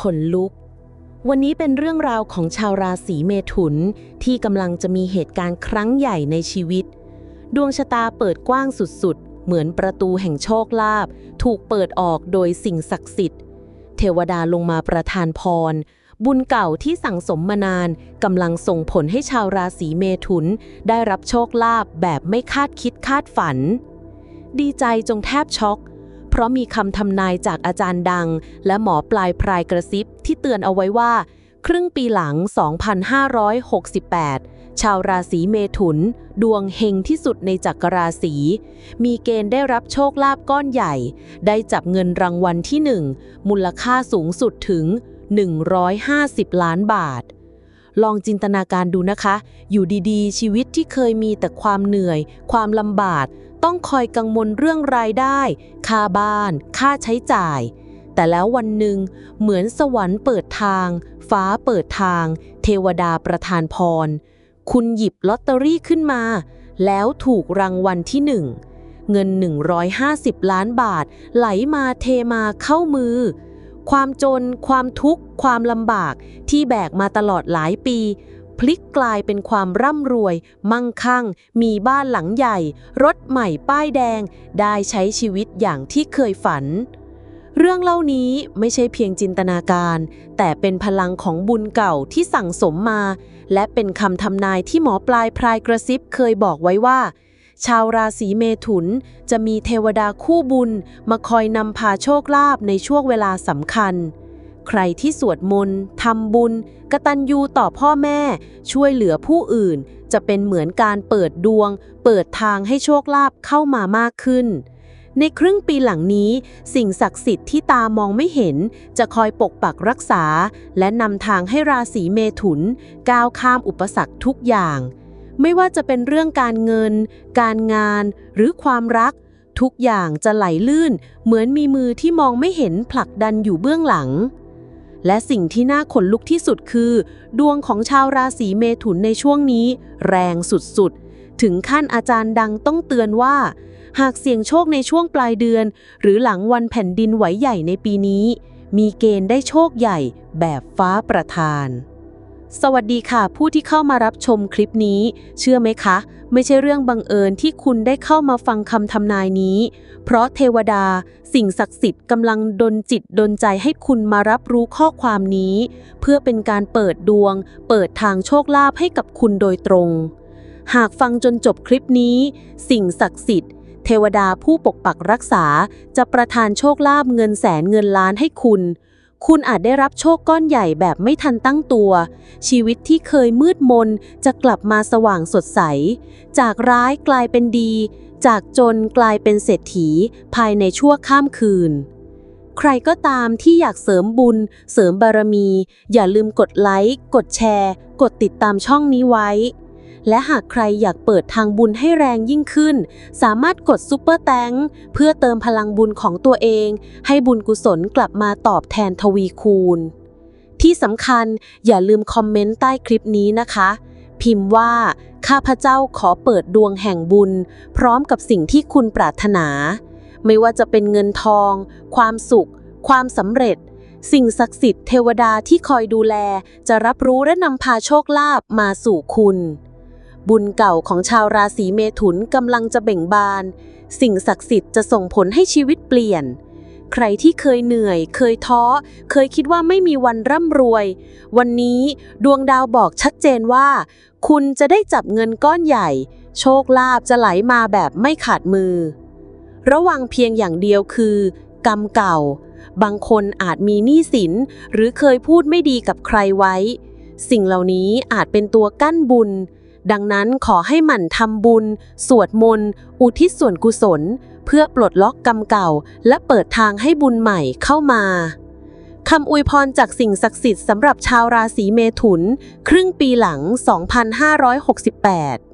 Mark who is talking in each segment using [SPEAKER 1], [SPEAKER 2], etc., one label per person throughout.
[SPEAKER 1] ขนลุก วันนี้เป็นเรื่องราวของชาวราศีเมถุน ที่กำลังจะมีเหตุการณ์ครั้งใหญ่ในชีวิต ดวงชะตาเปิดกว้างสุดๆ เหมือนประตูแห่งโชคลาภถูกเปิดออกโดยสิ่งศักดิ์สิทธิ์ เทวดาลงมาประทานพร บุญเก่าที่สั่งสมมานานกำลังส่งผลให้ชาวราศีเมถุน ได้รับโชคลาภแบบไม่คาดคิดคาดฝัน ดีใจจงแทบช็อก ราะมีคำทำนายจากอาจารย์ดัง และหมอปลายพรายกระซิบที่เตือนเอาไว้ว่า ครึ่งปีหลัง 2568 ชาวราศีเมถุน ดวงเฮงที่สุดในจักรราศีมีเกณฑ์ได้รับโชคลาภก้อนใหญ่ ได้จับเงินรางวัลที่ 1 มูลค่าสูงสุดถึง 150 ล้านบาทลองจินตนาการดูนะคะ อยู่ดีๆ ชีวิตที่เคยมีแต่ความเหนื่อย ความลำบาก ต้องคอยกังวลเรื่องรายได้ ค่าบ้าน ค่าใช้จ่าย แต่แล้ววันหนึ่งเหมือนสวรรค์เปิดทาง ฟ้าเปิดทาง เทวดาประทานพร คุณหยิบลอตเตอรี่ขึ้นมา แล้วถูกรางวัลที่หนึ่งเงิน 150 ล้านบาท ไหลมาเทมาเข้ามือ ความจน ความทุกข์ ความลำบากที่แบกมาตลอดหลายปี พลิกกลายเป็นความร่ำรวย มั่งคั่ง มีบ้านหลังใหญ่ รถใหม่ป้ายแดง ได้ใช้ชีวิตอย่างที่เคยฝัน เรื่องเล่านี้ไม่ใช่เพียงจินตนาการ แต่เป็นพลังของบุญเก่าที่สั่งสมมา และเป็นคำทำนายที่หมอปลายพรายกระซิบเคยบอกไว้ว่า ชาวราศีเมถุนจะมีเทวดาคู่บุญ มาคอยนำพาโชคลาภในช่วงเวลาสำคัญ ใครที่สวดมนต์ทำบุญ กตัญญูต่อพ่อแม่ ช่วยเหลือผู้อื่น จะเป็นเหมือนการเปิดดวง เปิดทางให้โชคลาภเข้ามามากขึ้น ในครึ่งปีหลังนี้ สิ่งศักดิ์สิทธิ์ที่ตามองไม่เห็น จะคอยปกปักรักษา และนำทางให้ราศีเมถุน ก้าวข้ามอุปสรรคทุกอย่าง ไม่ว่าจะเป็นเรื่องการเงิน การงาน หรือความรักทุกอย่างจะไหลลื่น เหมือนมีมือที่มองไม่เห็นผลักดันอยู่เบื้องหลัง และสิ่งที่น่าขนลุกที่สุดคือ ดวงของชาวราศีเมถุนในช่วงนี้ แรงสุดๆ ถึงขั้นอาจารย์ดังต้องเตือนว่า หากเสี่ยงโชคในช่วงปลายเดือน หรือหลังวันแผ่นดินไหวใหญ่ในปีนี้ มีเกณฑ์ได้โชคใหญ่แบบฟ้าประทาน สวัสดีค่ะ ผู้ที่เข้ามารับชมคลิปนี้ เชื่อไหมคะ ไม่ใช่เรื่องบังเอิญที่คุณได้เข้ามาฟังคำทำนายนี้ เพราะเทวดา สิ่งศักดิ์สิทธิ์กำลังดลจิตดลใจให้คุณมารับรู้ข้อความนี้ เพื่อเป็นการเปิดดวง เปิดทางโชคลาภให้กับคุณโดยตรง หากฟังจนจบคลิปนี้ สิ่งศักดิ์สิทธิ์ เทวดาผู้ปกปักรักษาจะประทานโชคลาภเงินแสนเงินล้านให้คุณ คุณอาจได้รับโชคก้อนใหญ่แบบไม่ทันตั้งตัว ชีวิตที่เคยมืดมนจะกลับมาสว่างสดใส จากร้ายกลายเป็นดี จากจนกลายเป็นเศรษฐี ภายในชั่วข้ามคืน ใครก็ตามที่อยากเสริมบุญ เสริมบารมี อย่าลืมกดไลค์ กดแชร์ กดติดตามช่องนี้ไว้ และหากใครอยากเปิดทางบุญให้แรงยิ่งขึ้น สามารถกดซุปเปอร์แตงเพื่อเติมพลังบุญของตัวเอง ให้บุญกุศลกลับมาตอบแทนทวีคูณ ที่สำคัญอย่าลืมคอมเมนต์ใต้คลิปนี้นะคะ พิมพ์ว่า ข้าพเจ้าขอเปิดดวงแห่งบุญ พร้อมกับสิ่งที่คุณปรารถนา ไม่ว่าจะเป็นเงินทอง ความสุข ความสำเร็จสิ่งศักดิ์สิทธิ์เทวดาที่คอยดูแล จะรับรู้และนำพาโชคลาภมาสู่คุณ บุญเก่าของชาวราศีเมถุนกำลังจะเบ่งบาน สิ่งศักดิ์สิทธิ์จะส่งผลให้ชีวิตเปลี่ยน ใครที่เคยเหนื่อย เคยท้อ เคยคิดว่าไม่มีวันร่ำรวย วันนี้ดวงดาวบอกชัดเจนว่า คุณจะได้จับเงินก้อนใหญ่ โชคลาภจะไหลมาแบบไม่ขาดมือ ระวังเพียงอย่างเดียวคือ กรรมเก่า บางคนอาจมีหนี้สิน หรือเคยพูดไม่ดีกับใครไว้ สิ่งเหล่านี้อาจเป็นตัวกั้นบุญ ดังนั้นขอให้หมั่นทำบุญ สวดมนต์ อุทิศส่วนกุศล เพื่อปลดล็อกกรรมเก่า และเปิดทางให้บุญใหม่เข้ามาคำอวยพรจากสิ่งศักดิ์สิทธิ์สำหรับชาวราศีเมถุน ครึ่งปีหลัง 2568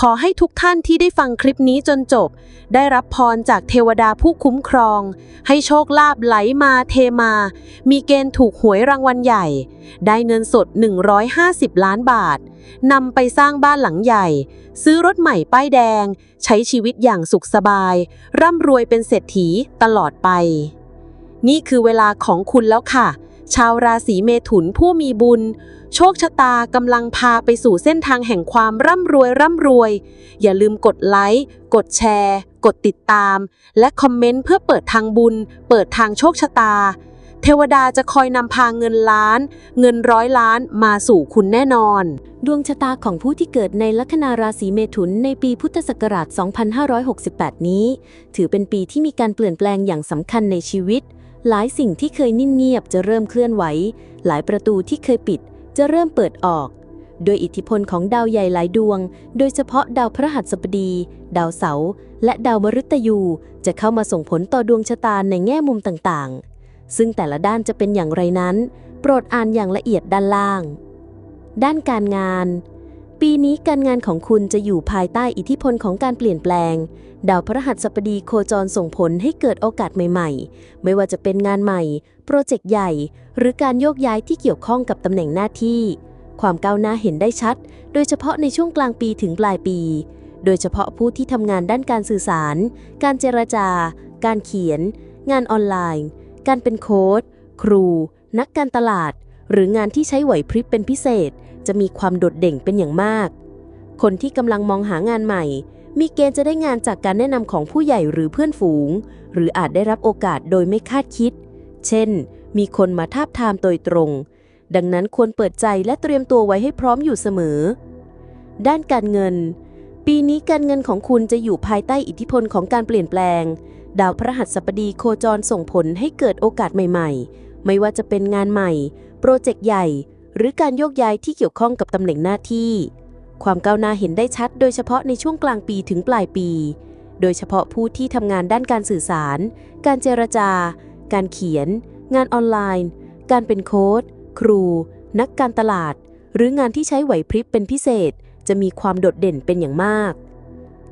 [SPEAKER 1] ขอให้ทุกท่านที่ได้ฟังคลิปนี้จนจบ ได้รับพรจากเทวดาผู้คุ้มครอง ให้โชคลาภไหลมาเทมา มีเกณฑ์ถูกหวยรางวัลใหญ่ ได้เงินสด 150 ล้านบาทนำไปสร้างบ้านหลังใหญ่ ซื้อรถใหม่ป้ายแดง ใช้ชีวิตอย่างสุขสบาย ร่ำรวยเป็นเศรษฐีตลอดไป นี่คือเวลาของคุณแล้วค่ะ
[SPEAKER 2] ชาวราศีเมถุนผู้มีบุญ โชคชะตากำลังพาไปสู่เส้นทางแห่งความร่ำรวยร่ำรวย อย่าลืมกดไลค์ กดแชร์ กดติดตาม และคอมเมนต์เพื่อเปิดทางบุญ เปิดทางโชคชะตา เทวดาจะคอยนำพาเงินล้าน เงินร้อยล้านมาสู่คุณแน่นอน
[SPEAKER 1] ดวงชะตาของผู้ที่เกิดในลัคนาราศีเมถุนในปีพุทธศักราช 2568 นี้ ถือเป็นปีที่มีการเปลี่ยนแปลงอย่างสำคัญในชีวิต หลายสิ่งที่เคยนิ่งเงียบจะเริ่มเคลื่อนไหว หลายประตูที่เคยปิดจะเริ่มเปิดออก โดยอิทธิพลของดาวใหญ่หลายดวง โดยเฉพาะดาวพระหัสบดี ดาวเสาร์และดาวมฤตยู จะเข้ามาส่งผลต่อดวงชะตาในแง่มุมต่างๆ ซึ่งแต่ละด้านจะเป็นอย่างไรนั้น โปรดอ่านอย่างละเอียดด้านล่าง ด้านการงาน ปีนี้การงานของคุณจะอยู่ภายใต้อิทธิพลของการเปลี่ยนแปลง ดาวพระหัสบดีโคจรส่งผลให้เกิดโอกาสใหม่ๆ ไม่ว่าจะเป็นงานใหม่ โปรเจกต์ใหญ่ หรือการโยกย้ายที่เกี่ยวข้องกับตำแหน่งหน้าที่ ความก้าวหน้าเห็นได้ชัด โดยเฉพาะในช่วงกลางปีถึงปลายปี โดยเฉพาะผู้ที่ทำงานด้านการสื่อสาร การเจรจา การเขียน งานออนไลน์ การเป็นโค้ชครู นักการตลาด หรืองานที่ใช้ไหวพริบเป็นพิเศษ จะมีความโดดเด่นเป็นอย่างมาก คนที่กำลังมองหางานใหม่ มีเกณฑ์จะได้งานจากการแนะนำของผู้ใหญ่หรือเพื่อนฝูง หรืออาจได้รับโอกาสโดยไม่คาดคิด เช่น มีคนมาทาบทามโดยตรง ดังนั้นควรเปิดใจและเตรียมตัวไว้ให้พร้อมอยู่เสมอ ด้านการเงิน ปีนี้การเงินของคุณจะอยู่ภายใต้อิทธิพลของการเปลี่ยนแปลง ดาวพระหัสบดีโคจรส่งผลให้เกิดโอกาสใหม่ ๆ ไม่ว่าจะเป็นงานใหม่ โปรเจกต์ใหญ่ หรือการโยกย้ายที่เกี่ยวข้องกับตำแหน่งหน้าที่ ความก้าวหน้าเห็นได้ชัด โดยเฉพาะในช่วงกลางปีถึงปลายปี โดยเฉพาะผู้ที่ทำงานด้านการสื่อสาร การเจรจา การเขียน งานออนไลน์ การเป็นโค้ชครู นักการตลาด หรืองานที่ใช้ไหวพริบเป็นพิเศษ จะมีความโดดเด่นเป็นอย่างมาก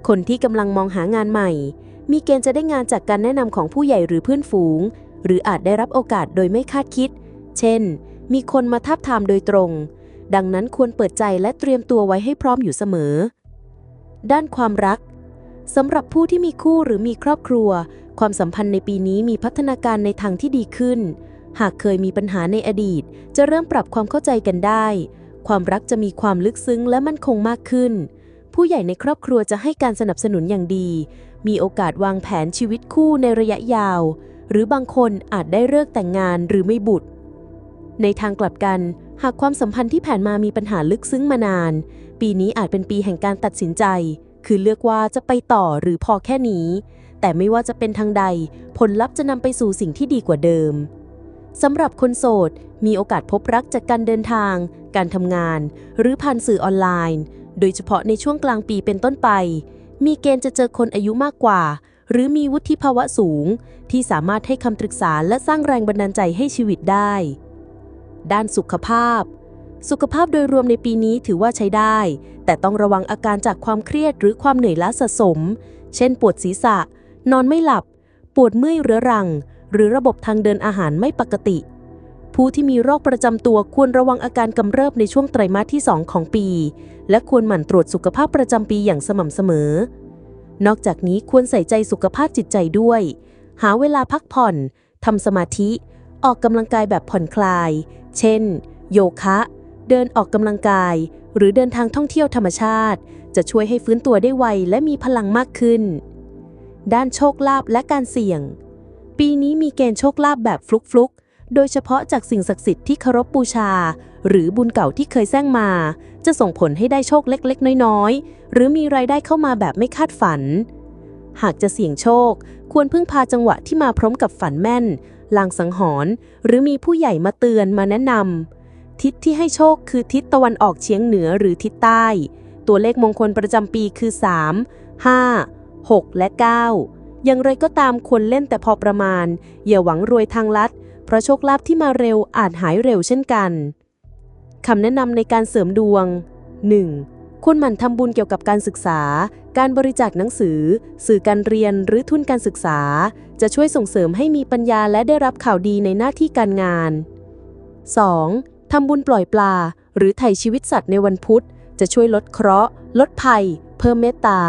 [SPEAKER 1] คนที่กำลังมองหางานใหม่ มีเกณฑ์จะได้งานจากการแนะนำของผู้ใหญ่หรือเพื่อนฝูง หรืออาจได้รับโอกาสโดยไม่คาดคิด เช่น มีคนมาทับทามโดยตรง ดังนั้นควรเปิดใจและเตรียมตัวไว้ให้พร้อมอยู่เสมอ ด้านความรักสำหรับผู้ที่มีคู่หรือมีครอบครัว ความสัมพันธ์ในปีนี้มีพัฒนาการในทางที่ดีขึ้น หากเคยมีปัญหาในอดีต จะเริ่มปรับความเข้าใจกันได้ ความรักจะมีความลึกซึ้งและมั่นคงมากขึ้น ผู้ใหญ่ในครอบครัวจะให้การสนับสนุนอย่างดี มีโอกาสวางแผนชีวิตคู่ในระยะยาว หรือบางคนอาจได้เลิกแต่งงานหรือไม่บุตร ในทางกลับกัน หากความสัมพันธ์ที่ผ่านมามีปัญหาลึกซึ้งมานาน ปีนี้อาจเป็นปีแห่งการตัดสินใจ คือเลือกว่าจะไปต่อหรือพอแค่นี้ แต่ไม่ว่าจะเป็นทางใด ผลลัพธ์จะนำไปสู่สิ่งที่ดีกว่าเดิมสำหรับคนโสด มีโอกาสพบรักจากการเดินทาง การทำงาน หรือผ่านสื่อออนไลน์ โดยเฉพาะในช่วงกลางปีเป็นต้นไป มีเกณฑ์จะเจอคนอายุมากกว่า หรือมีวุฒิภาวะสูง ที่สามารถให้คำปรึกษาและสร้างแรงบันดาลใจให้ชีวิตได้ ด้านสุขภาพ สุขภาพโดยรวมในปีนี้ถือว่าใช้ได้ แต่ต้องระวังอาการจากความเครียดหรือความเหนื่อยล้าสะสม เช่น ปวดศีรษะ นอนไม่หลับ ปวดเมื่อยเรื้อรัง หรือระบบทางเดินอาหารไม่ปกติ ผู้ที่มีโรคประจำตัวควรระวังอาการกำเริบในช่วงไตรมาสที่ 2 ของปี และควรหมั่นตรวจสุขภาพประจำปีอย่างสม่ำเสมอ นอกจากนี้ควรใส่ใจสุขภาพจิตใจด้วย หาเวลาพักผ่อนทำสมาธิ ออกกำลังกายแบบผ่อนคลาย เช่น โยคะ เดินออกกำลังกาย หรือเดินทางท่องเที่ยวธรรมชาติ จะช่วยให้ฟื้นตัวได้ไวและมีพลังมากขึ้น ด้านโชคลาภและการเสี่ยง ปีนี้มีเกณฑ์โชคลาภแบบฟลุกๆ โดยเฉพาะจากสิ่งศักดิ์สิทธิ์ที่เคารพบูชา หรือบุญเก่าที่เคยแซงมา จะส่งผลให้ได้โชคเล็กๆ น้อยๆ หรือมีรายได้เข้ามาแบบไม่คาดฝันหากจะเสี่ยงโชค ควรพึ่งพาจังหวะที่มาพร้อมกับฝันแม่น ลางสังหรณ์หรือมีผู้ใหญ่มาเตือนมาแนะนำทิศที่ให้โชคคือทิศตะวันออกเฉียงเหนือหรือทิศใต้ ตัวเลขมงคลประจำปีคือ 3 5 6 และ 9 อย่างไรก็ตามควรเล่นแต่พอประมาณ อย่าหวังรวยทางลัด เพราะโชคลาภที่มาเร็วอาจหายเร็วเช่นกันคำแนะนำในการเสริมดวง 1. ควรหมั่นทำบุญเกี่ยวกับการศึกษา การบริจาคหนังสือ สื่อการเรียนหรือทุนการศึกษา จะช่วยส่งเสริมให้มีปัญญาและได้รับข่าวดีในหน้าที่การงาน 2. ทำบุญปล่อยปลา หรือไถ่ชีวิตสัตว์ในวันพุธ จะช่วยลดเคราะห์ ลดภัย เพิ่มเมตตา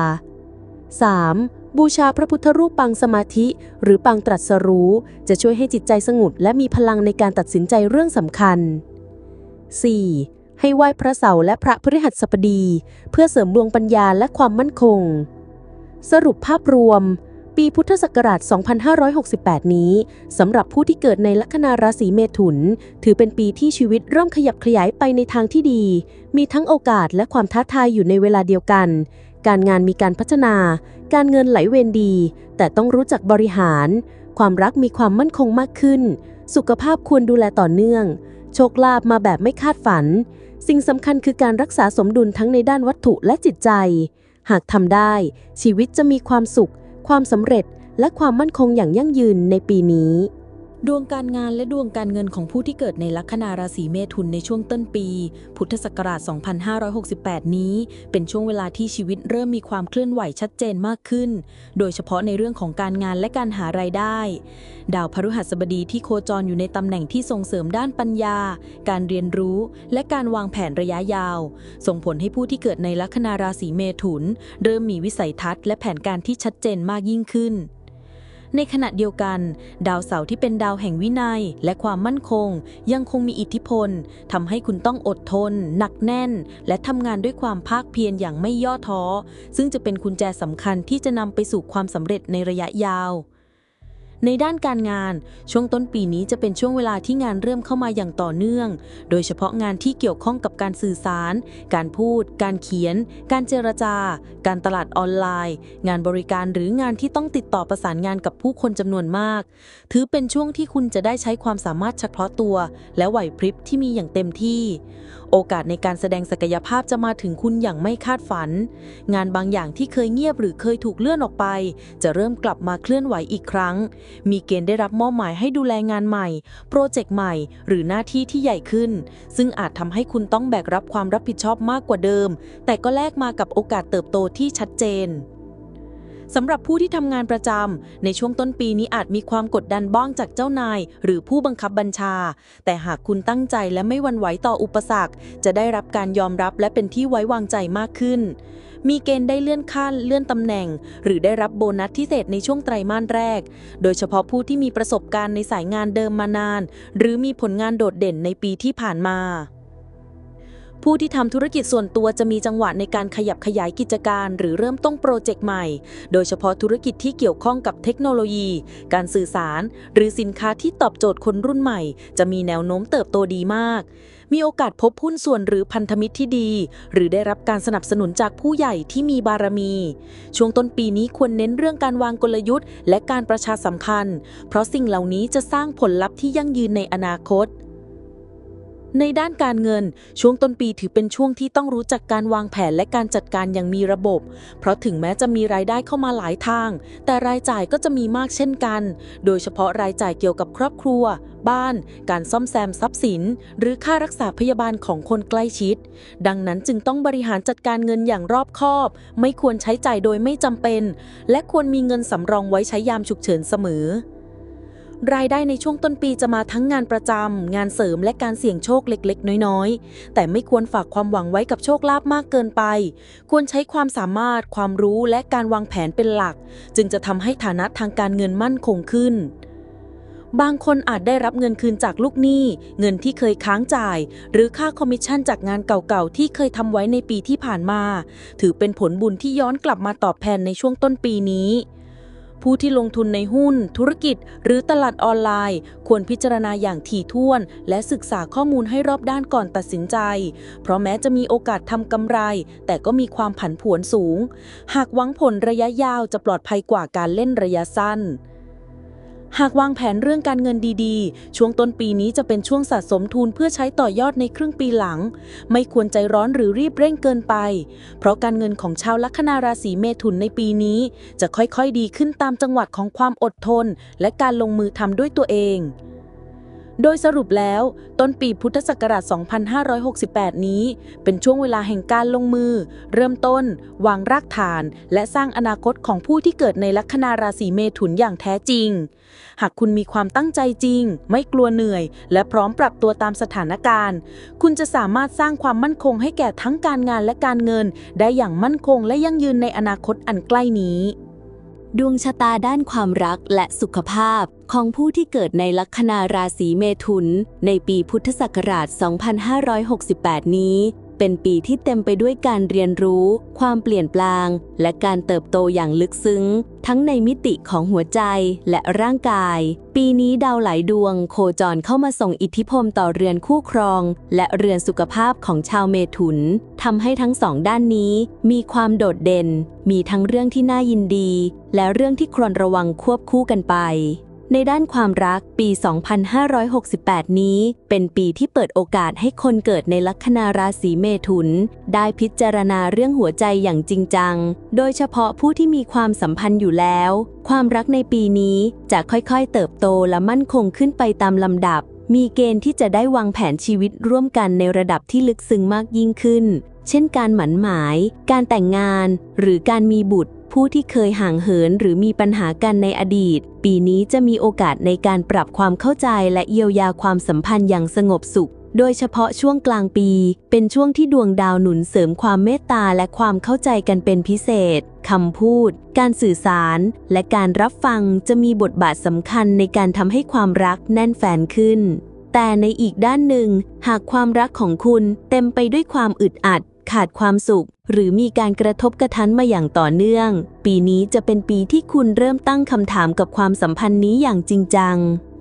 [SPEAKER 1] 3.
[SPEAKER 3] บูชาพระพุทธรูปปางสมาธิ หรือปางตรัสรู้ จะช่วยให้จิตใจสงบและมีพลังในการตัดสินใจเรื่องสำคัญ 4. ให้ไหว้พระเสาร์และพระพฤหัสบดี เพื่อเสริมดวงปัญญาและความมั่นคง สรุปภาพรวม ปีพุทธศักราช 2568 นี้สำหรับผู้ที่เกิดในลัคนาราศีเมถุน ถือเป็นปีที่ชีวิตเริ่มขยับขยายไปในทางที่ดี มีทั้งโอกาสและความท้าทายอยู่ในเวลาเดียวกัน การงานมีการพัฒนา การเงินไหลเวียนดี แต่ต้องรู้จักบริหาร ความรักมีความมั่นคงมากขึ้น สุขภาพควรดูแลต่อเนื่อง โชคลาภมาแบบไม่คาดฝัน สิ่งสำคัญคือการรักษาสมดุลทั้งในด้านวัตถุและจิตใจ หากทำได้ ชีวิตจะมีความสุข ความสำเร็จและความมั่นคงอย่างยั่งยืนในปีนี้
[SPEAKER 1] ดวงการงานและดวงการเงินของผู้ที่เกิดในลัคนาราศีเมถุนในช่วงต้นปี พุทธศักราช 2568 นี้ เป็นช่วงเวลาที่ชีวิตเริ่มมีความเคลื่อนไหวชัดเจนมากขึ้น โดยเฉพาะในเรื่องของการงานและการหารายได้ ดาวพฤหัสบดีที่โคจรอยู่ในตำแหน่งที่ส่งเสริมด้านปัญญา การเรียนรู้ และการวางแผนระยะยาว ส่งผลให้ผู้ที่เกิดในลัคนาราศีเมถุน เริ่มมีวิสัยทัศน์และแผนการที่ชัดเจนมากยิ่งขึ้น ในขณะเดียวกัน ดาวเสาร์ที่เป็นดาวแห่งวินัย และความมั่นคง ยังคงมีอิทธิพลทำให้คุณต้องอดทน หนักแน่น และทำงานด้วยความภาคเพียรอย่างไม่ย่อท้อ ซึ่งจะเป็นกุญแจสำคัญที่จะนำไปสู่ความสำเร็จในระยะยาว ในด้านการงาน ช่วงต้นปีนี้จะเป็นช่วงเวลาที่งานเริ่มเข้ามาอย่างต่อเนื่อง โดยเฉพาะงานที่เกี่ยวข้องกับการสื่อสาร การพูด การเขียน การเจรจา การตลาดออนไลน์ งานบริการหรืองานที่ต้องติดต่อประสานงานกับผู้คนจำนวนมาก ถือเป็นช่วงที่คุณจะได้ใช้ความสามารถเฉพาะตัว และไหวพริบที่มีอย่างเต็มที่ โอกาสในการแสดงศักยภาพจะมาถึงคุณอย่างไม่คาดฝัน งานบางอย่างที่เคยเงียบหรือเคยถูกเลื่อนออกไป จะเริ่มกลับมาเคลื่อนไหวอีกครั้ง มีเกณฑ์ได้รับมอบหมายให้ดูแลงานใหม่ โปรเจกต์ใหม่ หรือหน้าที่ที่ใหญ่ขึ้น ซึ่งอาจทำให้คุณต้องแบกรับความรับผิดชอบมากกว่าเดิม แต่ก็แลกมากับโอกาสเติบโตที่ชัดเจน สำหรับผู้ที่ทำงานประจำในช่วงต้นปีนี้อาจมีความกดดันบ้างจากเจ้านาย หรือผู้บังคับบัญชา แต่หากคุณตั้งใจและไม่วันไหวต่ออุปสรรค จะได้รับการยอมรับและเป็นที่ไว้วางใจมากขึ้น มีเกณฑ์ได้เลื่อนขั้นเลื่อนตำแหน่ง หรือได้รับโบนัสพิเศษในช่วงไตรมาสแรก โดยเฉพาะผู้ที่มีประสบการณ์ในสายงานเดิมมานาน หรือมีผลงานโดดเด่นในปีที่ผ่านมา ผู้ที่ทำธุรกิจส่วนตัวจะมีจังหวะในการขยับขยายกิจการ หรือเริ่มต้นโปรเจกต์ใหม่ โดยเฉพาะธุรกิจที่เกี่ยวข้องกับเทคโนโลยี การสื่อสาร หรือสินค้าที่ตอบโจทย์คนรุ่นใหม่ จะมีแนวโน้มเติบโตดีมาก มีโอกาสพบหุ้นส่วนหรือพันธมิตรที่ดี หรือได้รับการสนับสนุนจากผู้ใหญ่ที่มีบารมี ช่วงต้นปีนี้ควรเน้นเรื่องการวางกลยุทธ์ และการประชาสัมพันธ์ เพราะสิ่งเหล่านี้จะสร้างผลลัพธ์ที่ยั่งยืนในอนาคต ในด้านการเงิน ช่วงต้นปีถือเป็นช่วงที่ต้องรู้จักการวางแผนและการจัดการอย่างมีระบบ เพราะถึงแม้จะมีรายได้เข้ามาหลายทาง แต่รายจ่ายก็จะมีมากเช่นกัน โดยเฉพาะรายจ่ายเกี่ยวกับครอบครัว บ้าน การซ่อมแซมทรัพย์สิน หรือค่ารักษาพยาบาลของคนใกล้ชิด ดังนั้นจึงต้องบริหารจัดการเงินอย่างรอบคอบ ไม่ควรใช้จ่ายโดยไม่จำเป็น และควรมีเงินสำรองไว้ใช้ยามฉุกเฉินเสมอ รายได้ในช่วงต้นปีจะมาทั้งงานประจำ งานเสริมและการเสี่ยงโชคเล็กๆ น้อยๆ แต่ไม่ควรฝากความหวังไว้กับโชคลาภมากเกินไป ควรใช้ความสามารถ ความรู้และการวางแผนเป็นหลัก จึงจะทำให้ฐานะทางการเงินมั่นคงขึ้นบางคนอาจได้รับเงินคืนจากลูกหนี้ เงินที่เคยค้างจ่าย หรือค่าคอมมิชชั่นจากงานเก่าๆ ที่เคยทำไว้ในปีที่ผ่านมา ถือเป็นผลบุญที่ย้อนกลับมาตอบแทนในช่วงต้นปีนี้ ผู้ที่ลงทุนในหุ้น ธุรกิจ หรือตลาดออนไลน์ ควรพิจารณาอย่างถี่ถ้วน และศึกษาข้อมูลให้รอบด้านก่อนตัดสินใจ เพราะแม้จะมีโอกาสทำกำไร แต่ก็มีความผันผวนสูง หากหวังผลระยะยาวจะปลอดภัยกว่าการเล่นระยะสั้น หากวางแผนเรื่องการเงินดีๆ ช่วงต้นปีนี้จะเป็นช่วงสะสมทุนเพื่อใช้ต่อยอดในครึ่งปีหลัง ไม่ควรใจร้อนหรือรีบเร่งเกินไป เพราะการเงินของชาวลัคนาราศีเมถุนในปีนี้ จะค่อยๆดีขึ้นตามจังหวะของความอดทน และการลงมือทำด้วยตัวเอง โดยสรุปแล้ว ต้นปีพุทธศักราช 2568 นี้ เป็นช่วงเวลาแห่งการลงมือ เริ่มต้น วางรากฐาน และสร้างอนาคตของผู้ที่เกิดในลัคนาราศีเมถุนอย่างแท้จริง หากคุณมีความตั้งใจจริง ไม่กลัวเหนื่อย และพร้อมปรับตัวตามสถานการณ์ คุณจะสามารถสร้างความมั่นคงให้แก่ทั้งการงานและการเงิน ได้อย่างมั่นคงและยั่งยืนในอนาคตอันใกล้นี้ ดวงชะตาด้านความรักและสุขภาพของผู้ที่เกิดในลัคนาราศีเมถุน ในปีพุทธศักราช 2568 นี้ เป็นปีที่เต็มไปด้วยการเรียนรู้ ความเปลี่ยนแปลง และการเติบโตอย่างลึกซึ้ง ทั้งในมิติของหัวใจและร่างกาย ปีนี้ดาวหลายดวง โคจรเข้ามาส่งอิทธิพลต่อเรือนคู่ครอง และเรือนสุขภาพของชาวเมถุนทำให้ทั้งสองด้านนี้ มีความโดดเด่น มีทั้งเรื่องที่น่ายินดี และเรื่องที่ควรระวังควบคู่กันไป ในด้านความรักปี 2568 นี้ เป็นปีที่เปิดโอกาสให้คนเกิดในลัคนาราศีเมถุน ได้พิจารณาเรื่องหัวใจอย่างจริงจัง โดยเฉพาะผู้ที่มีความสัมพันธ์อยู่แล้ว ความรักในปีนี้จะค่อยๆ เติบโตและมั่นคงขึ้นไปตามลำดับ มีเกณฑ์ที่จะได้วางแผนชีวิตร่วมกันในระดับที่ลึกซึ้งมากยิ่งขึ้น เช่นการหมันหมาย การแต่งงาน หรือการมีบุตร ผู้ที่เคยห่างเหินหรือมีปัญหากันในอดีต ปีนี้จะมีโอกาสในการปรับความเข้าใจและเยียวยาความสัมพันธ์อย่างสงบสุข โดยเฉพาะช่วงกลางปี เป็นช่วงที่ดวงดาวหนุนเสริมความเมตตาและความเข้าใจกันเป็นพิเศษคำพูด การสื่อสาร และการรับฟังจะมีบทบาทสำคัญในการทำให้ความรักแน่นแฟนขึ้นแต่ในอีกด้านหนึ่ง หากความรักของคุณเต็มไปด้วยความอึดอัด ขาดความสุข หรือมีการกระทบกระทันมาอย่างต่อเนื่อง ปีนี้จะเป็นปีที่คุณเริ่มตั้งคำถามกับความสัมพันธ์นี้อย่างจริงจัง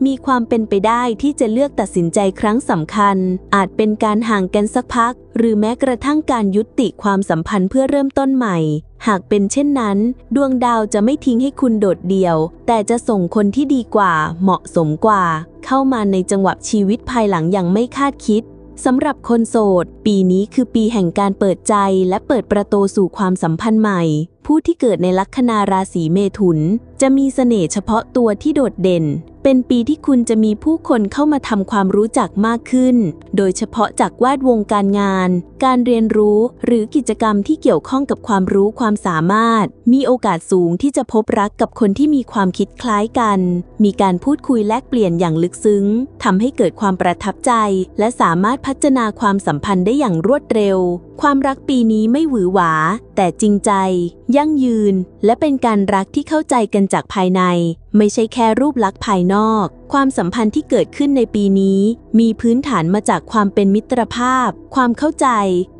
[SPEAKER 1] มีความเป็นไปได้ที่จะเลือกตัดสินใจครั้งสำคัญ อาจเป็นการห่างกันสักพัก หรือแม้กระทั่งการยุติความสัมพันธ์เพื่อเริ่มต้นใหม่ หากเป็นเช่นนั้น ดวงดาวจะไม่ทิ้งให้คุณโดดเดี่ยว แต่จะส่งคนที่ดีกว่า เหมาะสมกว่า เข้ามาในจังหวะชีวิตภายหลังอย่างไม่คาดคิด สำหรับคนโสด ปีนี้คือปีแห่งการเปิดใจและเปิดประตูสู่ความสัมพันธ์ใหม่ผู้ที่เกิดในลัคนาราศีเมถุน จะมีเสน่ห์เฉพาะตัวที่โดดเด่น เป็นปีที่คุณจะมีผู้คนเข้ามาทำความรู้จักมากขึ้น โดยเฉพาะจากแวดวงการงาน การเรียนรู้หรือกิจกรรมที่เกี่ยวข้องกับความรู้ความสามารถ มีโอกาสสูงที่จะพบรักกับคนที่มีความคิดคล้ายกัน มีการพูดคุยแลกเปลี่ยนอย่างลึกซึ้งทำให้เกิดความประทับใจ และสามารถพัฒนาความสัมพันธ์ได้อย่างรวดเร็ว ความรักปีนี้ไม่หวือหวา แต่จริงใจยั่งยืน และเป็นการรักที่เข้าใจกันจากภายใน ไม่ใช่แค่รูปลักษณ์ภายนอก ความสัมพันธ์ที่เกิดขึ้นในปีนี้ มีพื้นฐานมาจากความเป็นมิตรภาพ ความเข้าใจ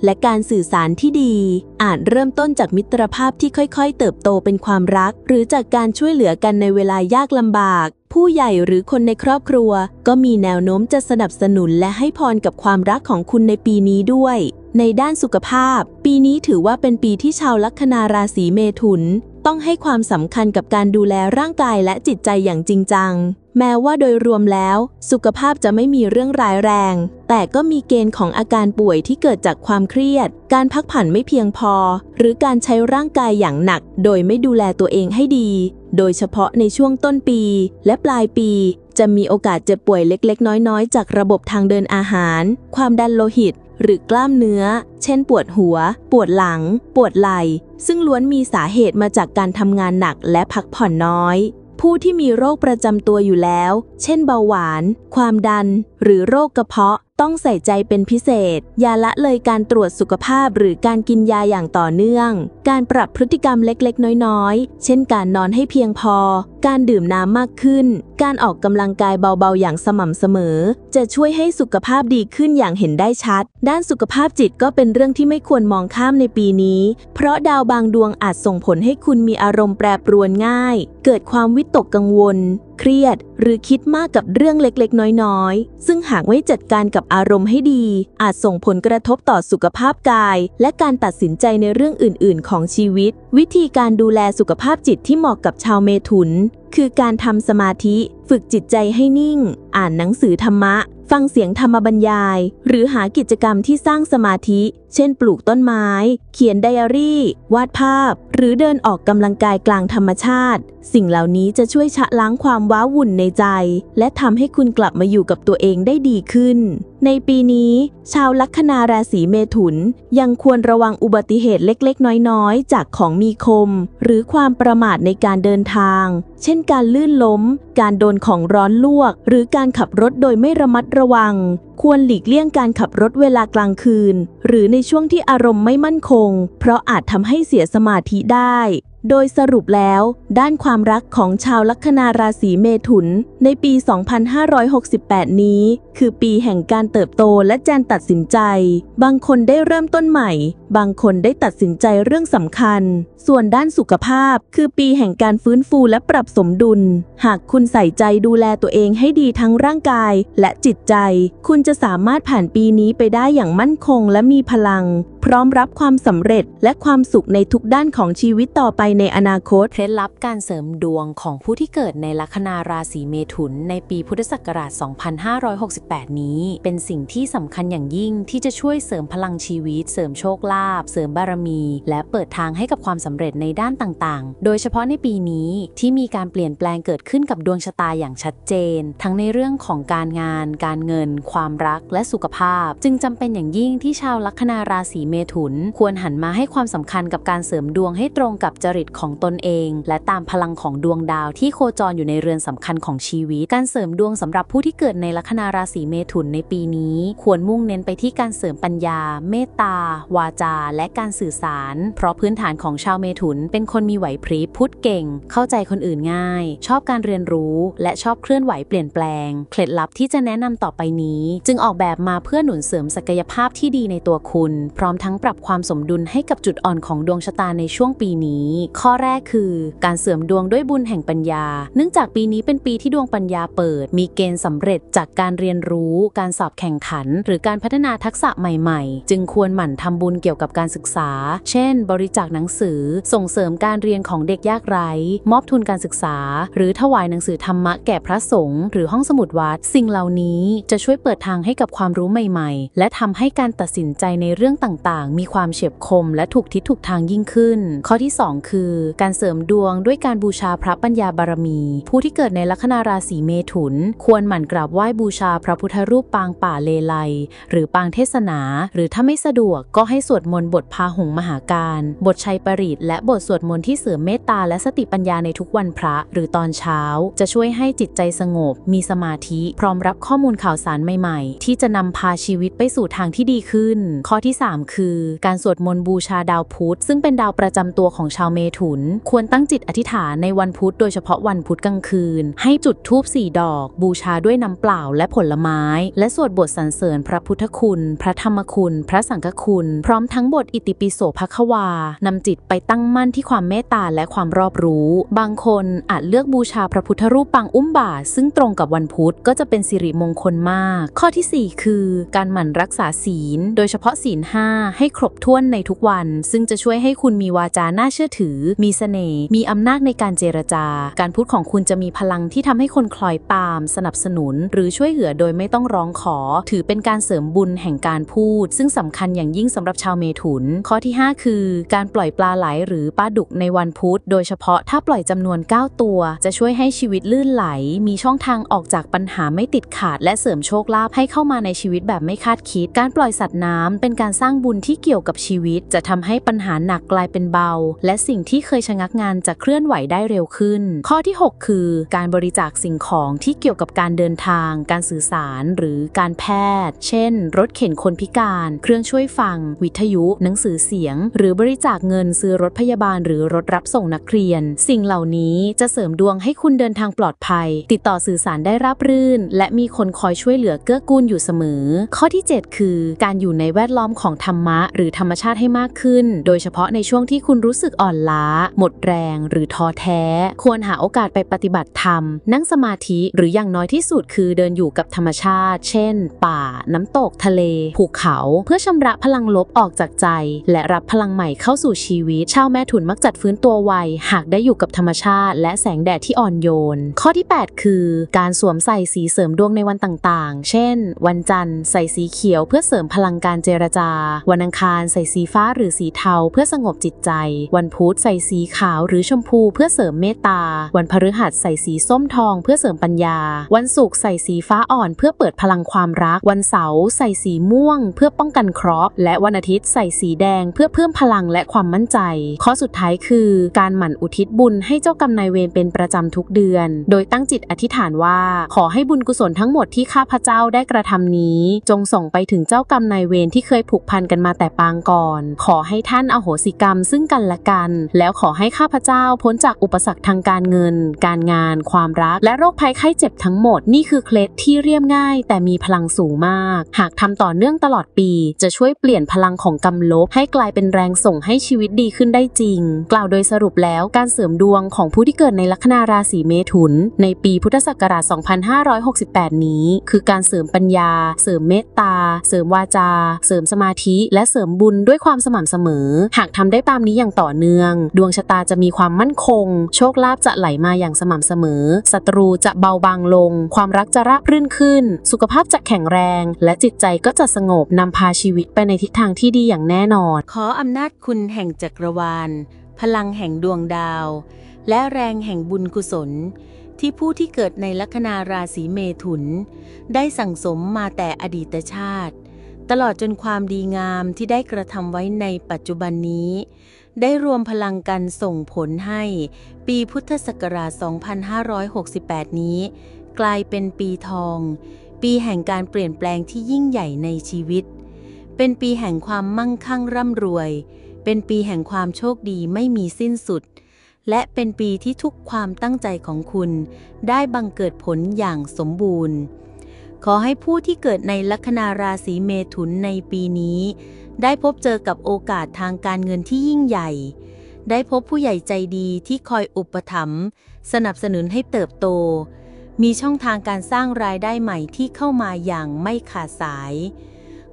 [SPEAKER 1] และการสื่อสารที่ดี อาจเริ่มต้นจากมิตรภาพที่ค่อยๆ เติบโตเป็นความรัก หรือจากการช่วยเหลือกันในเวลายากลำบาก ผู้ใหญ่หรือคนในครอบครัว ก็มีแนวโน้มจะสนับสนุนและให้พรกับความรักของคุณในปีนี้ด้วย ในด้านสุขภาพ ปีนี้ถือว่าเป็นปีที่ชาวลัคนาราศีเมถุน ต้องให้ความสำคัญกับการดูแลร่างกายและจิตใจอย่างจริงจัง แม้ว่าโดยรวมแล้ว สุขภาพจะไม่มีเรื่องร้ายแรง แต่ก็มีเกณฑ์ของอาการป่วยที่เกิดจากความเครียด การพักผ่อนไม่เพียงพอ หรือการใช้ร่างกายอย่างหนัก โดยไม่ดูแลตัวเองให้ดี โดยเฉพาะในช่วงต้นปี และปลายปี จะมีโอกาสเจ็บป่วยเล็ก ๆ น้อยๆ จากระบบทางเดินอาหาร ความดันโลหิต หรือกล้ามเนื้อ เช่น ปวดหัว ปวดหลัง ปวดไหล่ ซึ่งล้วนมีสาเหตุมาจากการทำงานหนักและพักผ่อนน้อย ผู้ที่มีโรคประจำตัวอยู่แล้ว เช่นเบาหวาน ความดัน หรือโรคกระเพาะต้องใส่ใจเป็นพิเศษ อย่าละเลยการตรวจสุขภาพหรือการกินยาอย่างต่อเนื่อง การปรับพฤติกรรมเล็กๆ น้อยๆ เช่นการนอนให้เพียงพอ การดื่มน้ำมากขึ้น การออกกำลังกายเบาๆ อย่างสม่ำเสมอ จะช่วยให้สุขภาพดีขึ้นอย่างเห็นได้ชัด ด้านสุขภาพจิตก็เป็นเรื่องที่ไม่ควรมองข้ามในปีนี้ เพราะดาวบางดวงอาจส่งผลให้คุณมีอารมณ์แปรปรวนง่าย เกิดความวิตกกังวล เครียด หรือคิดมากกับเรื่องเล็กๆ น้อยๆ ซึ่งหากไม่จัดการกับอารมณ์ให้ดี อาจส่งผลกระทบต่อสุขภาพกาย และการตัดสินใจในเรื่องอื่น ๆ ของชีวิต วิธีการดูแลสุขภาพจิตที่เหมาะกับชาวเมถุน คือการทำสมาธิ ฝึกจิตใจให้นิ่ง อ่านหนังสือธรรมะ ฟังเสียงธรรมบรรยาย หรือหากิจกรรมที่สร้างสมาธิ เช่นปลูกต้นไม้ เขียนไดอารี่ วาดภาพ หรือเดินออกกำลังกายกลางธรรมชาติ สิ่งเหล่านี้จะช่วยชะล้างความว้าวุ่นในใจ และทำให้คุณกลับมาอยู่กับตัวเองได้ดีขึ้น ในปีนี้ ชาวลัคนาราศีเมถุน ยังควรระวังอุบัติเหตุเล็กๆ น้อยๆ จากของมีคม หรือความประมาทในการเดินทาง เช่นการลื่นล้ม การโดนของร้อนลวก หรือการขับรถโดยไม่ระมัดระวังควรหลีกเลี่ยงการขับรถเวลากลางคืน หรือในช่วงที่อารมณ์ไม่มั่นคง เพราะอาจทำให้เสียสมาธิได้ โดยสรุปแล้ว ด้านความรักของชาวลัคนาราศีเมถุน ในปี 2568 นี้ คือปีแห่งการเติบโตและแจนตัดสินใจ บางคนได้เริ่มต้นใหม่ บางคนได้ตัดสินใจเรื่องสำคัญ ส่วนด้านสุขภาพ คือปีแห่งการฟื้นฟูและปรับสมดุล หากคุณใส่ใจดูแลตัวเองให้ดีทั้งร่างกายและจิตใจ คุณจะสามารถผ่านปีนี้ไปได้อย่างมั่นคงและมีพลัง พร้อมรับความสำเร็จและความสุขในทุกด้านของชีวิตต่อไปในอนาคต
[SPEAKER 2] เคล็ดลับการเสริมดวงของผู้ที่เกิดในลัคนาราศีเมถุน ในปีพุทธศักราช 2568 นี้ เป็นสิ่งที่สำคัญอย่างยิ่งที่จะช่วยเสริมพลังชีวิต เสริมโชคลาภเสริมบารมี และเปิดทางให้กับความสำเร็จในด้านต่างๆ โดยเฉพาะในปีนี้ที่มีการเปลี่ยนแปลงเกิดขึ้นกับดวงชะตาอย่างชัดเจน ทั้งในเรื่องของการงาน การเงิน ความรักและสุขภาพ จึงจำเป็นอย่างยิ่งที่ชาวลัคนาราศีเมถุน ควรหันมาให้ความสำคัญกับการเสริมดวงให้ตรงกับจริตของตนเอง และตามพลังของดวงดาวที่โคจรอยู่ในเรือนสำคัญของชีวิต การเสริมดวงสำหรับผู้ที่เกิดในลัคนาราศีเมถุนในปีนี้ ควรมุ่งเน้นไปที่การเสริมปัญญา เมตตา วาจา และการสื่อสาร เพราะพื้นฐานของชาวเมถุน เป็นคนมีไหวพริบพูดเก่ง เข้าใจคนอื่นง่าย ชอบการเรียนรู้และชอบเคลื่อนไหวเปลี่ยนแปลง เคล็ดลับที่จะแนะนำต่อไปนี้ จึงออกแบบมาเพื่อหนุนเสริมศักยภาพที่ดีในตัวคุณ พร้อมทั้งปรับความสมดุลให้กับจุดอ่อนของดวงชะตาในช่วงปีนี้ข้อแรกคือ การเสริมดวงด้วยบุญแห่งปัญญา เนื่องจากปีนี้เป็นปีที่ดวงปัญญาเปิด มีเกณฑ์สำเร็จจากการเรียนรู้ การสอบแข่งขัน หรือการพัฒนาทักษะใหม่ๆ จึงควรหมั่นทำบุญเกี่ยวกับการศึกษา เช่น บริจาคหนังสือ ส่งเสริมการเรียนของเด็กยากไร้ มอบทุนการศึกษา หรือถวายหนังสือธรรมะแก่พระสงฆ์หรือห้องสมุดวัด สิ่งเหล่านี้จะช่วยเปิดทางให้กับความรู้ใหม่ ๆ และทำให้การตัดสินใจในเรื่องต่างๆ มีความเฉียบคมและถูกทิศถูกทางยิ่งขึ้น ข้อที่ 2 คือการเสริมดวงด้วยการบูชาพระปัญญาบารมี ผู้ที่เกิดในลัคนาราศีเมถุน ควรหมั่นกราบไหว้บูชาพระพุทธรูปปางป่าเลไลหรือปางเทศนา หรือถ้าไม่สะดวกก็ให้สวดมนต์บทพาหงส์มหาการ บทชัยปริตและบทสวดมนต์ที่เสริมเมตตาและสติปัญญาในทุกวันพระหรือตอนเช้า จะช่วยให้จิตใจสงบ มีสมาธิพร้อมรับข้อมูลข่าวสารใหม่ๆ ที่จะนำพาชีวิตไปสู่ทางที่ดีขึ้น ข้อที่ 3 คือ การสวดมนต์บูชาดาวพุธซึ่งเป็นดาวประจำตัวของชาวเมถุน ควรตั้งจิตอธิษฐานในวันพุธโดยเฉพาะวันพุธกลางคืน ให้จุดธูปสี่ดอก บูชาด้วยน้ำเปล่าและผลไม้ และสวดบทสรรเสริญพระพุทธคุณ พระธรรมคุณ พระสังฆคุณ พร้อมทั้งบทอิติปิโสภควานำจิตไปตั้งมั่นที่ความเมตตาและความรอบรู้ บางคนอาจเลือกบูชาพระพุทธรูปปางอุ้มบาทซึ่งตรงกับวันพุธก็จะเป็นสิริมงคลมาก ข้อทีสี่4 คือ การหมั่นรักษาศีล โดยเฉพาะศีลห้าให้ครบถ้วนในทุกวัน ซึ่งจะช่วยให้คุณมีวาจาน่าเชื่อถือมีเสน่ห์ มีอำนาจในการเจรจา การพูดของคุณจะมีพลังที่ทำให้คนคล้อยตาม สนับสนุน หรือช่วยเหลือโดยไม่ต้องร้องขอ ถือเป็นการเสริมบุญแห่งการพูด ซึ่งสำคัญอย่างยิ่งสำหรับชาวเมถุน ข้อที่ 5 คือ การปล่อยปลาไหลหรือปลาดุกในวันพุธ โดยเฉพาะถ้าปล่อยจำนวน 9 ตัว จะช่วยให้ชีวิตลื่นไหล มีช่องทางออกจากปัญหาไม่ติดขาด และเสริมโชคลาภให้เข้ามาในชีวิตแบบไม่คาดคิด การปล่อยสัตว์น้ำเป็นการสร้างบุญที่เกี่ยวกับชีวิต จะทำให้ปัญหาหนักกลายเป็นเบา และสิ่งที่เคยชะงักงานจะเคลื่อนไหวได้เร็วขึ้น ข้อที่ 6 คือ การบริจาคสิ่งของที่เกี่ยวกับการเดินทาง การสื่อสารหรือการแพทย์ เช่น รถเข็นคนพิการ เครื่องช่วยฟัง วิทยุ หนังสือเสียง หรือบริจาคเงินซื้อรถพยาบาล หรือรถรับส่งนักเรียน สิ่งเหล่านี้จะเสริมดวงให้คุณเดินทางปลอดภัย ติดต่อสื่อสารได้ราบรื่น และมีคนคอยช่วยเหลือเกื้อกูลอยู่เสมอ ข้อที่ 7 คือ การอยู่ในแวดล้อมของธรรมะ หรือธรรมชาติให้มากขึ้น โดยเฉพาะในช่วงที่คุณรู้สึกอ่อนล้าหมดแรงหรือท้อแท้ ควรหาโอกาสไปปฏิบัติธรรม นั่งสมาธิหรืออย่างน้อยที่สุดคือเดินอยู่กับธรรมชาติ เช่น ป่า น้ำตกทะเล ภูเขาเพื่อชำระพลังลบออกจากใจ และรับพลังใหม่เข้าสู่ชีวิต ชาวแม่ถุนมักจัดฟื้นตัวไว หากได้อยู่กับธรรมชาติ และแสงแดดที่อ่อนโยน ข้อที่ 8 คือ การสวมใส่สีเสริมดวงในวันต่างๆ เช่น วันจันทร์ใส่สีเขียวเพื่อเสริมพลังการเจรจา วันอังคารใส่สีฟ้าหรือสีเทาเพื่อสงบจิตใจ วันพุธใส่สีขาวหรือชมพูเพื่อเสริมเมตตา วันพฤหัสใส่สีส้มทองเพื่อเสริมปัญญา วันศุกร์ใส่สีฟ้าอ่อนเพื่อเปิดพลังความรัก วันเสาร์ใส่สีม่วง เพื่อป้องกันเคราะห์และวันอาทิตย์
[SPEAKER 4] ใส่สีแดงเพื่อเพิ่มพลังและความมั่นใจ ข้อสุดท้ายคือ การหมั่นอุทิศบุญให้เจ้ากรรมนายเวรเป็นประจำทุกเดือน โดยตั้งจิตอธิษฐานว่า ขอให้บุญกุศลทั้งหมดที่ข้าพเจ้าได้กระทำนี้ จงส่งไปถึงเจ้ากรรมนายเวรที่เคยผูกพันกันมาแต่ปางก่อน ขอให้ท่านอโหสิกรรมซึ่งกันและกันแล้วขอให้ข้าพเจ้าพ้นจากอุปสรรคทางการเงิน การงาน ความรัก และโรคภัยไข้เจ็บทั้งหมดนี่คือเคล็ดที่เรียบง่าย แต่มีพลังสูงมาก หากทำต่อเนื่องตลอดปี จะช่วยเปลี่ยนพลังของกรรมลบ ให้กลายเป็นแรงส่งให้ชีวิตดีขึ้นได้จริง กล่าวโดยสรุปแล้วการเสริมดวงของผู้ที่เกิดในลัคนาราศีเมถุน ในปีพุทธศักราช 2568 นี้ คือการเสริมปัญญา เสริมเมตตา เสริมวาจา เสริมสมาธิ และเสริมบุญด้วยความสม่ำเสมอ หากทำได้ตามนี้อย่างต่อเนื่องดวงชะตาจะมีความมั่นคง โชคลาภจะไหลมาอย่างสม่ำเสมอ ศัตรูจะเบาบางลง ความรักจะราบรื่นขึ้น สุขภาพจะแข็งแรง และจิตใจก็จะสงบนำพาชีวิตไปในทิศทางที่ดีอย่างแน่นอน
[SPEAKER 2] ขออำนาจคุณแห่งจักรวาล พลังแห่งดวงดาว และแรงแห่งบุญกุศล ที่ผู้ที่เกิดในลัคนาราศีเมถุน ได้สั่งสมมาแต่อดีตชาติ ตลอดจนความดีงามที่ได้กระทำไว้ในปัจจุบันนี้ ได้รวมพลังกันส่งผลให้ ปีพุทธศักราช 2568 นี้ กลายเป็นปีทอง ปีแห่งการเปลี่ยนแปลงที่ยิ่งใหญ่ในชีวิต เป็นปีแห่งความมั่งคั่งร่ำรวย เป็นปีแห่งความโชคดีไม่มีสิ้นสุด และเป็นปีที่ทุกความตั้งใจของคุณ ได้บังเกิดผลอย่างสมบูรณ์ ขอให้ผู้ที่เกิดในลัคนาราศีเมถุนในปีนี้ ได้พบเจอกับโอกาสทางการเงินที่ยิ่งใหญ่ ได้พบผู้ใหญ่ใจดีที่คอยอุปถัมภ์สนับสนุนให้เติบโต มีช่องทางการสร้างรายได้ใหม่ที่เข้ามาอย่างไม่ขาดสาย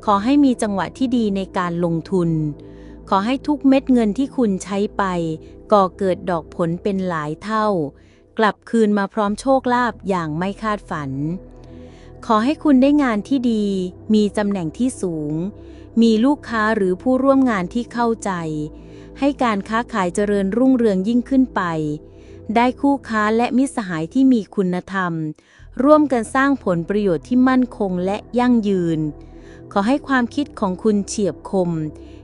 [SPEAKER 2] ขอให้มีจังหวะที่ดีในการลงทุน ขอให้ทุกเม็ดเงินที่คุณใช้ไป ก่อเกิดดอกผลเป็นหลายเท่า กลับคืนมาพร้อมโชคลาภอย่างไม่คาดฝัน ขอให้คุณได้งานที่ดี มีตำแหน่งที่สูง มีลูกค้าหรือผู้ร่วมงานที่เข้าใจ ให้การค้าขายเจริญรุ่งเรืองยิ่งขึ้นไป ได้คู่ค้าและมิสหายที่มีคุณธรรม ร่วมกันสร้างผลประโยชน์ที่มั่นคงและยั่งยืน ขอให้ความคิดของคุณเฉียบคม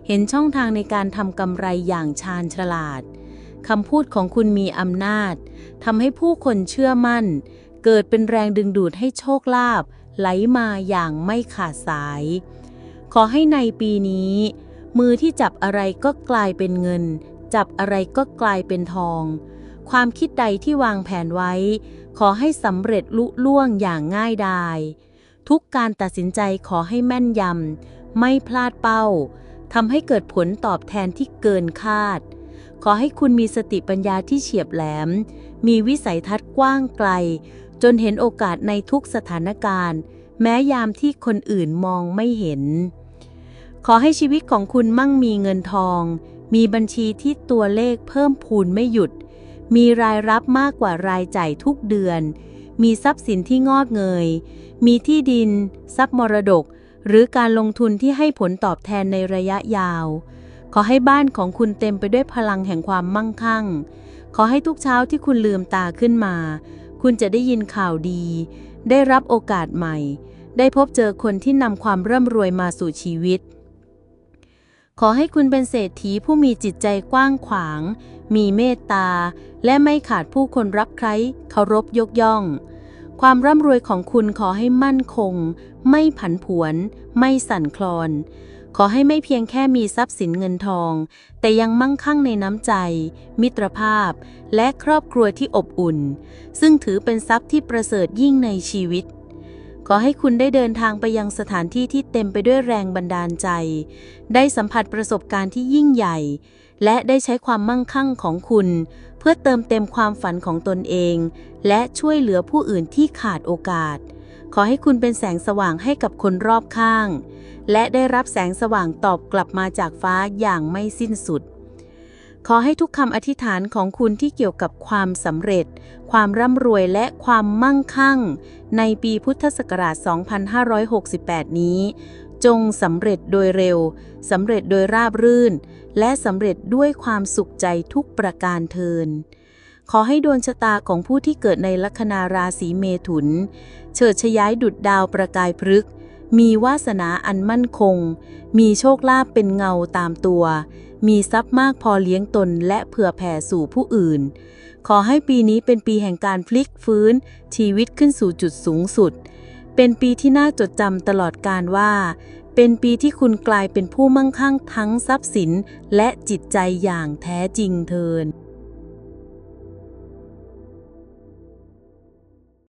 [SPEAKER 2] เห็นช่องทางในการทำกำไรอย่างชาญฉลาดคำพูดของคุณมีอำนาจทำให้ผู้คนเชื่อมั่น เกิดเป็นแรงดึงดูดให้โชคลาภไหลมาอย่างไม่ขาดสาย ขอให้ในปีนี้ มือที่จับอะไรก็กลายเป็นเงิน จับอะไรก็กลายเป็นทอง ความคิดใดที่วางแผนไว้ ขอให้สำเร็จลุล่วงอย่างง่ายดาย ทุกการตัดสินใจขอให้แม่นยำ ไม่พลาดเป้าทำให้เกิดผลตอบแทนที่เกินคาด ขอให้คุณมีสติปัญญาที่เฉียบแหลม มีวิสัยทัศน์กว้างไกล นเห็นโอกาสในทุกสถานการณ์ แม้ยามที่คนอื่นมองไม่เห็น ขอให้ชีวิตของคุณมั่งมีเงินทอง มีบัญชีที่ตัวเลขเพิ่มพูนไม่หยุด มีรายรับมากกว่ารายจ่ายทุกเดือน มีทรัพย์สินที่งอกเงย มีที่ดิน ทรัพย์มรดก หรือการลงทุนที่ให้ผลตอบแทนในระยะยาว ขอให้บ้านของคุณเต็มไปด้วยพลังแห่งความมั่งคั่ง ขอให้ทุกเช้าที่คุณลืมตาขึ้นมา คุณจะได้ยินข่าวดี ได้รับโอกาสใหม่ ได้พบเจอคนที่นำความร่ำรวยมาสู่ชีวิต ขอให้คุณเป็นเศรษฐีผู้มีจิตใจกว้างขวาง มีเมตตา และไม่ขาดผู้คนรักใครเคารพยกย่อง ความร่ำรวยของคุณขอให้มั่นคง ไม่ผันผวน ไม่สั่นคลอน ขอให้ไม่เพียงแค่มีทรัพย์สินเงินทอง แต่ยังมั่งคั่งในน้ำใจ มิตรภาพ และครอบครัวที่อบอุ่น ซึ่งถือเป็นทรัพย์ที่ประเสริฐยิ่งในชีวิต ขอให้คุณได้เดินทางไปยังสถานที่ที่เต็มไปด้วยแรงบันดาลใจ ได้สัมผัสประสบการณ์ที่ยิ่งใหญ่ และได้ใช้ความมั่งคั่งของคุณ เพื่อเติมเต็มความฝันของตนเอง และช่วยเหลือผู้อื่นที่ขาดโอกาส ขอให้คุณเป็นแสงสว่างให้กับคนรอบข้าง และได้รับแสงสว่างตอบกลับมาจากฟ้าอย่างไม่สิ้นสุด ขอให้ทุกคำอธิษฐานของคุณที่เกี่ยวกับความสำเร็จ ความร่ำรวยและความมั่งคั่ง ในปีพุทธศักราช 2568 นี้ จงสำเร็จโดยเร็วสำเร็จโดยราบรื่น และสำเร็จด้วยความสุขใจทุกประการเทิน ขอให้ดวงชะตาของผู้ที่เกิดในลัคนาราศีเมถุน เฉิดฉยายดุดดาวประกายพฤกษ์มีวาสนาอันมั่นคง มีโชคลาภเป็นเงาตามตัว มีทรัพย์มากพอเลี้ยงตนและเผื่อแผ่สู่ผู้อื่น ขอให้ปีนี้เป็นปีแห่งการพลิกฟื้น ชีวิตขึ้นสู่จุดสูงสุด เป็นปีที่น่าจดจำตลอดการว่า เป็นปีที่คุณกลายเป็นผู้มั่งคั่งทั้งทรัพย์สินและจิตใจอย่างแท้จริงเทิน